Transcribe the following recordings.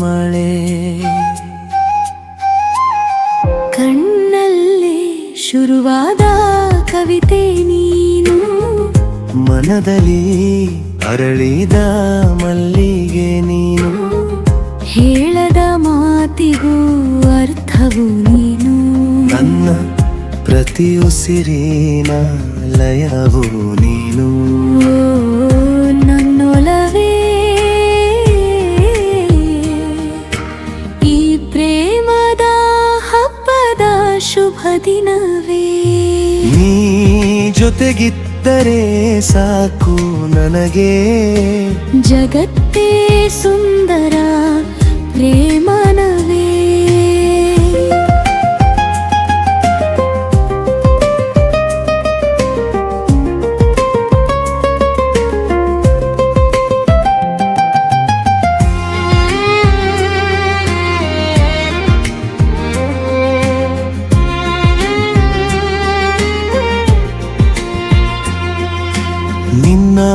ಮಳೆ. ಕಣ್ಣಲ್ಲಿ ಶುರುವಾದ ಕವಿತೆ ನೀನು. ಮನದಲ್ಲಿ ಅರಳಿದ ಮಲ್ಲಿಗೆ ನೀನು. ಹೇಳದ ಮಾತಿಗೂ ಅರ್ಥವು ನೀನು. ನನ್ನ ಪ್ರತಿಯುಸಿರಿನ ಲಯವೂ ನೀನು. ಶುಭ ದಿನವೇ ನೀ ಜೊತೆಗಿದ್ದರೆ ಸಾಕು ನನಗೆ. ಜಗತ್ತೇ ಸುಂದರ ಪ್ರೇಮನವೇ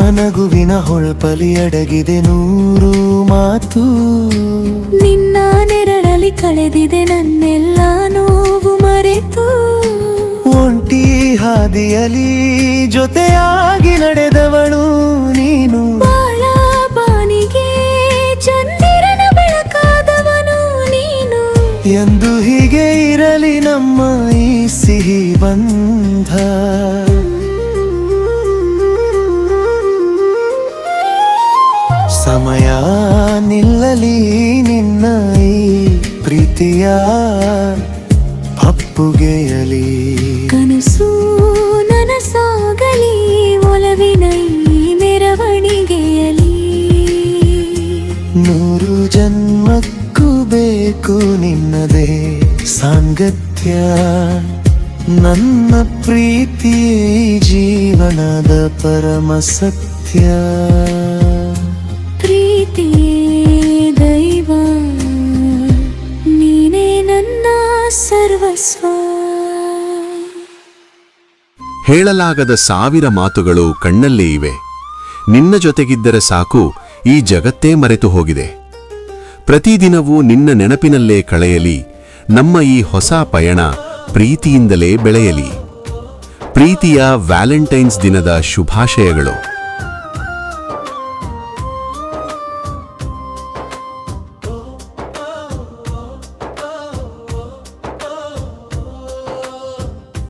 ನಗುವಿನ ಹೊಳಪಲಿ ಅಡಗಿದೆ ನೂರು ಮಾತು. ನಿನ್ನ ನೆರಳಲಿ ಕಳೆದಿದೆ ನನ್ನೆಲ್ಲ ನೋವು ಮರೆತು. ಒಂಟಿ ಹಾದಿಯಲಿ ಜೊತೆಯಾಗಿ ನಡೆದವಳು ನೀನು. ಬಾಳ ಬಾನಿಗೆ ಚಂದಿರನ ಬೆಳಕಾದವನು ನೀನು. ಎಂದು ಹೀಗೆ ಇರಲಿ ನಮ್ಮ ಈ ಸಿಹಿ ಬಂಧ. ಸಮಯ ನಿಲ್ಲಲಿ ನಿನ್ನ ಈ ಪ್ರೀತಿಯ ಅಪ್ಪುಗೆಯಲಿ ಕನಸು ನನಸಾಗಲಿ ಒಲವಿನ ಈ ಮೆರವಣಿಗೆಯಲಿ. ನೂರು ಜನ್ಮಕ್ಕೂ ಬೇಕು ನಿನ್ನದೇ ಸಾಂಗತ್ಯ. ನನ್ನ ಪ್ರೀತಿಯೇ ಜೀವನದ ಪರಮ ಸತ್ಯ. ಹೇಳಲಾಗದ ಸಾವಿರ ಮಾತುಗಳು ಕಣ್ಣಲ್ಲೇ ಇವೆ. ನಿನ್ನ ಜೊತೆಗಿದ್ದರೆ ಸಾಕು, ಈ ಜಗತ್ತೇ ಮರೆತು ಹೋಗಿದೆ. ಪ್ರತಿದಿನವೂ ನಿನ್ನ ನೆನಪಿನಲ್ಲೇ ಕಳೆಯಲಿ, ನಮ್ಮ ಈ ಹೊಸ ಪಯಣ ಪ್ರೀತಿಯಿಂದಲೇ ಬೆಳೆಯಲಿ. ಪ್ರೀತಿಯ ವ್ಯಾಲೆಂಟೈನ್ಸ್ ದಿನದ ಶುಭಾಶಯಗಳು.